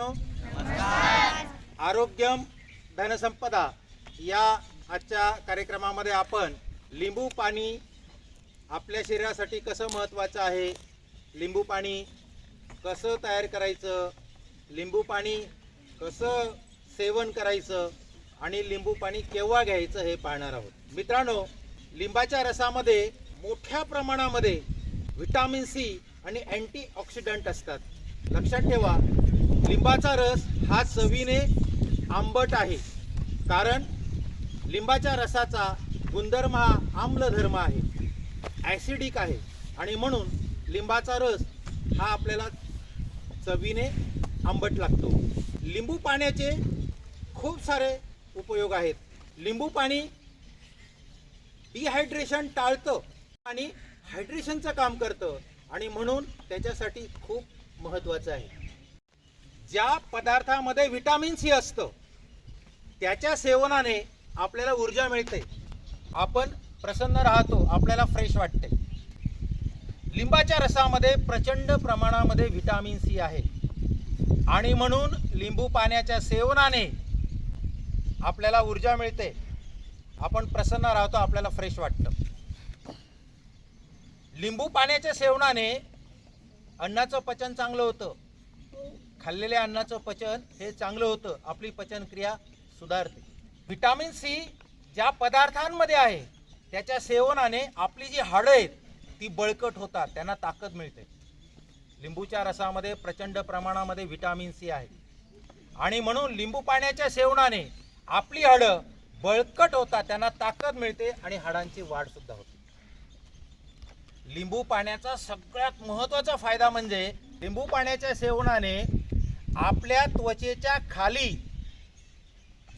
मित्रांनो आरोग्यम धनसंपदा या आजच्या कार्यक्रमामध्ये आपण लिंबू पाणी आपल्या शरीरासाठी कसं महत्त्वाचं आहे लिंबू पाणी कसं तयार करायचं लिंबू पाणी कसं सेवन करायचं आणि लिंबू पाणी केव्हा घ्यायचं हे पाहणार आहोत. मित्रांनो लिंबाच्या रसामध्ये मोठ्या प्रमाणामध्ये व्हिटॅमिन सी आणि अँटीऑक्सिडंट असतात. लक्षात ठेवा लिंबाचा रस हा चवीने आंबट आहे. कारण लिंबाच्या रसाचा गुणधर्म हा आम्लधर्म आहे. ॲसिडिक आहे. आणि म्हणून लिंबाचा रस हा आपल्याला चवीने आंबट लागतो. लिंबू पाण्याचे खूप सारे उपयोग आहेत. लिंबू पाणी डिहायड्रेशन टाळतं आणि हायड्रेशनचं काम करतं. आणि म्हणून त्याच्यासाठी खूप महत्त्वाचं आहे. ज्या पदार्थामध्ये व्हिटॅमिन सी असतं त्याच्या सेवनाने आपल्याला ऊर्जा मिळते. आपण प्रसन्न राहतो आपल्याला फ्रेश वाटते. लिंबाच्या रसामध्ये प्रचंड प्रमाणामध्ये व्हिटॅमिन सी आहे. आणि म्हणून लिंबू पाण्याच्या सेवनाने आपल्याला ऊर्जा मिळते. आपण प्रसन्न राहतो आपल्याला फ्रेश वाटतं. लिंबू पाण्याच्या सेवनाने अन्नाचं पचन चांगलं होतं. खाल्लेल्या अन्नाचं पचन हे चांगलं होतं. आपली पचनक्रिया सुधारते. व्हिटॅमिन सी ज्या पदार्थांमध्ये आहे त्याच्या सेवनाने आपली जी हाडं आहेत ती बळकट होतात. त्यांना ताकद मिळते. लिंबूच्या रसामध्ये प्रचंड प्रमाणामध्ये व्हिटॅमिन सी आहे. आणि म्हणून लिंबू पाण्याच्या सेवनाने आपली हाडं बळकट होतात त्यांना ताकद मिळते आणि हाडांची वाढ सुद्धा होते. लिंबू पाण्याचा सगळ्यात महत्त्वाचा फायदा म्हणजे लिंबू पाण्याच्या सेवनाने आपल्या त्वचेच्या खाली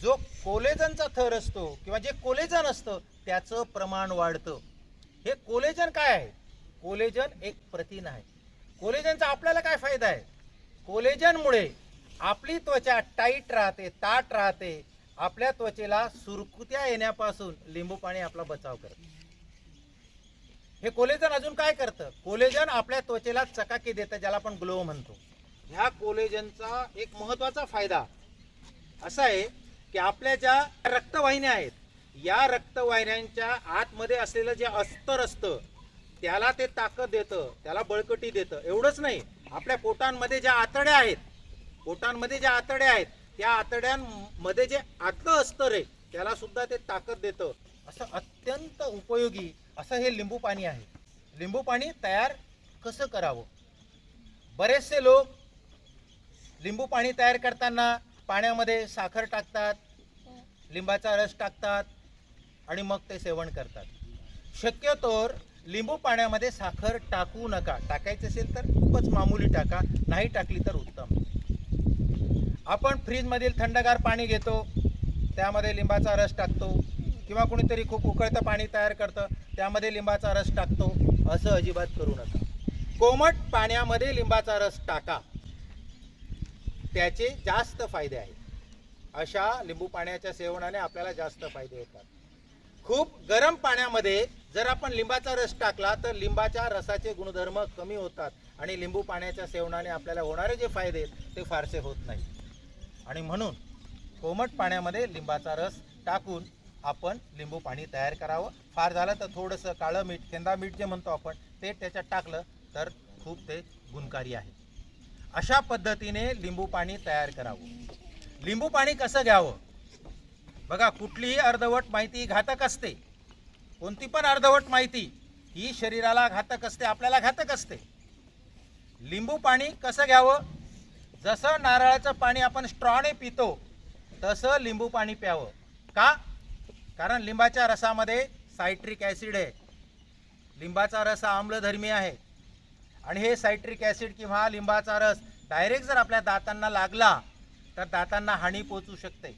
जो कोलेजनचा थर असतो किंवा जे कोलेजन असतं त्याचं प्रमाण वाढतं. हे कोलेजन काय आहे? कोलेजन एक प्रथिन आहे. कोलेजनचा आपल्याला काय फायदा आहे? कोलेजनमुळे आपली त्वचा टाईट राहते ताट राहते. आपल्या त्वचेला सुरकुत्या येण्यापासून लिंबू पाणी आपला बचाव करते. हे कोलेजन अजून काय कोलेजन आपल्या त्वचेला चकाकी देतं ज्याला आपण ग्लो म्हणतो. ह्या कोलेजनचा एक महत्त्वाचा फायदा असा आहे की आपल्या ज्या रक्तवाहिन्या आहेत या रक्तवाहिन्यांच्या आतमध्ये असलेलं जे अस्तर असतं त्याला ते ताकद देतं त्याला बळकटी देतं. एवढंच नाही आपल्या पोटांमध्ये ज्या आतड्या आहेत पोटांमध्ये ज्या आतड्या आहेत त्या आतड्यांमध्ये जे आतलं अस्तर आहे त्याला सुद्धा ते ताकद देतं. असं अत्यंत उपयोगी असं हे लिंबू पाणी आहे. लिंबू पाणी तयार कसं करावं? बरेचसे लोक लिंबू पाणी तयार करताना पाण्यामध्ये साखर टाकतात लिंबाचा रस टाकतात आणि मग ते सेवन करतात. शक्यतोर लिंबू पाण्यामध्ये साखर टाकू नका. टाकायचं असेल तर खूपच मामूली टाका नाही टाकली तर उत्तम. आपण फ्रीजमधील थंडगार पाणी घेतो त्यामध्ये लिंबाचा रस टाकतो किंवा कुणीतरी खूप उकळतं पाणी तयार करतं त्यामध्ये लिंबाचा रस टाकतो. असं अजिबात करू नका. कोमट पाण्यामध्ये लिंबाचा रस टाका. त्याचे जास्त फायदे आहेत. अशा लिंबू पाण्याच्या सेवनाने आपल्याला जास्त फायदे होतात खूप गरम पाण्यामध्ये जर आपण लिंबाचा रस टाकला तर लिंबाच्या रसाचे गुणधर्म कमी होतात आणि लिंबू पाण्याच्या सेवनाने आपल्याला होणारे जे फायदे आहेत ते फारसे होत नाही आणि म्हणून कोमट पाण्यामध्ये लिंबाचा रस टाकून आपण लिंबू पाणी तयार करावं. फार झालं तर थोडंसं काळं मीठ केंदा मीठ जे म्हणतो आपण ते त्याच्यात टाकलं तर खूप ते गुणकारी आहे. अशा पद्धतीने लिंबू पाणी तयार करावं. लिंबू पाणी कसं घ्यावं? बघा कुठलीही अर्धवट माहिती घातक असते. कोणती पण अर्धवट माहिती ही शरीराला घातक असते आपल्याला घातक असते. लिंबू पाणी कसं घ्यावं? जसं नारळाचं पाणी आपण स्ट्रॉने पितो तसं लिंबू पाणी प्यावं. का? कारण लिंबाच्या रसामध्ये सायट्रिक ॲसिड आहे. लिंबाचा रस हा आम्लधर्मी आहे. आणि हे सायट्रिक ॲसिड किंवा लिंबाचा रस डायरेक्ट जर आपल्या दातांना लागला तर दातांना हानी पोचू शकते.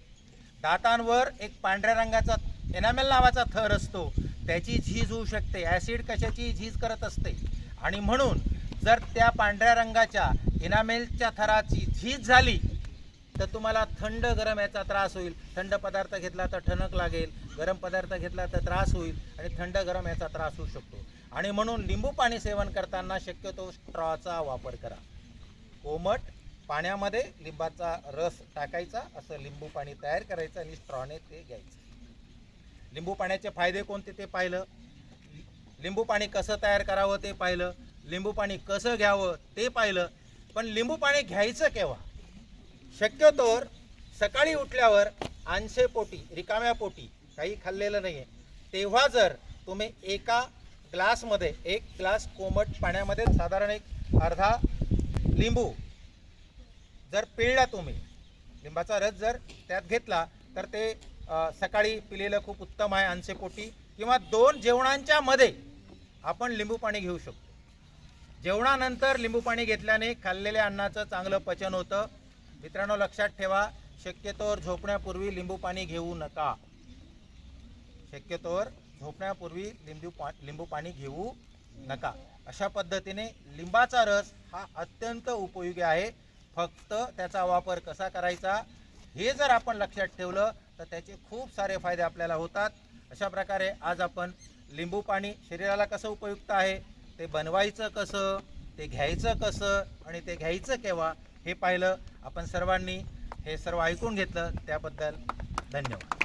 दातांवर एक पांढऱ्या रंगाचा एनामेल नावाचा थर असतो. त्याची झीज होऊ शकते. ॲसिड कशाची? झीज करत असते. आणि म्हणून जर त्या पांढऱ्या रंगाच्या इनामेलच्या थराची झीज झाली तर तुम्हाला थंड गरम याचा त्रास होईल. थंड पदार्थ घेतला तर ठणक लागेल. गरम पदार्थ घेतला तर त्रास होईल आणि थंड गरम याचा त्रास होऊ शकतो. आणि म्हणून लिंबू पाणी सेवन करताना शक्यतो स्ट्रॉचा वापर करा. कोमट पाण्यामध्ये लिंबाचा रस टाकायचा असं लिंबू पाणी तयार करायचं आणि स्ट्रॉने ते घ्यायचं. लिंबू पाण्याचे फायदे कोणते ते पाहिलं? लिंबू पाणी कसं तयार करावं ते पाहिलं? लिंबू पाणी कसं घ्यावं ते पाहिलं. पण लिंबू पाणी घ्यायचं केव्हा? शक्यतोवर सकाळी उठल्यावर आणशे पोटी रिकाम्या पोटी काही खाल्लेलं नाही आहे तेव्हा जर तुम्ही एका ग्लासमध्ये एक ग्लास कोमट पाण्यामध्ये साधारण एक अर्धा लिंबू जर पिळला तुम्ही लिंबाचा रस जर त्यात घेतला तर ते सकाळी पिलेलं खूप उत्तम आहे आणशे पोटी किंवा दोन जेवणांच्या मध्ये आपण लिंबू पाणी घेऊ शकतो. जेवणानंतर लिंबू पाणी घेतल्याने खाल्लेल्या अन्नाचं चांगलं पचन होतं. मित्रांनो लक्षात ठेवा शक्यतोवर झोपण्यापूर्वी लिंबू पाणी घेऊ नका. शक्यतोवर झोपण्यापूर्वी लिंबू पा लिंबू पाणी घेऊ नका. अशा पद्धतीने लिंबाचा रस हा अत्यंत उपयोगी आहे. फक्त त्याचा वापर कसा करायचा हे जर आपण लक्षात ठेवलं तर त्याचे खूप सारे फायदे आपल्याला होतात. अशा प्रकारे आज आपण लिंबू पाणी शरीराला कसं उपयुक्त आहे ते बनवायचं कसं ते घ्यायचं कसं आणि ते घ्यायचं केव्हा हे पाहिलं. आपण सर्वांनी हे सर्व ऐकून घेतलं. त्याबद्दल धन्यवाद.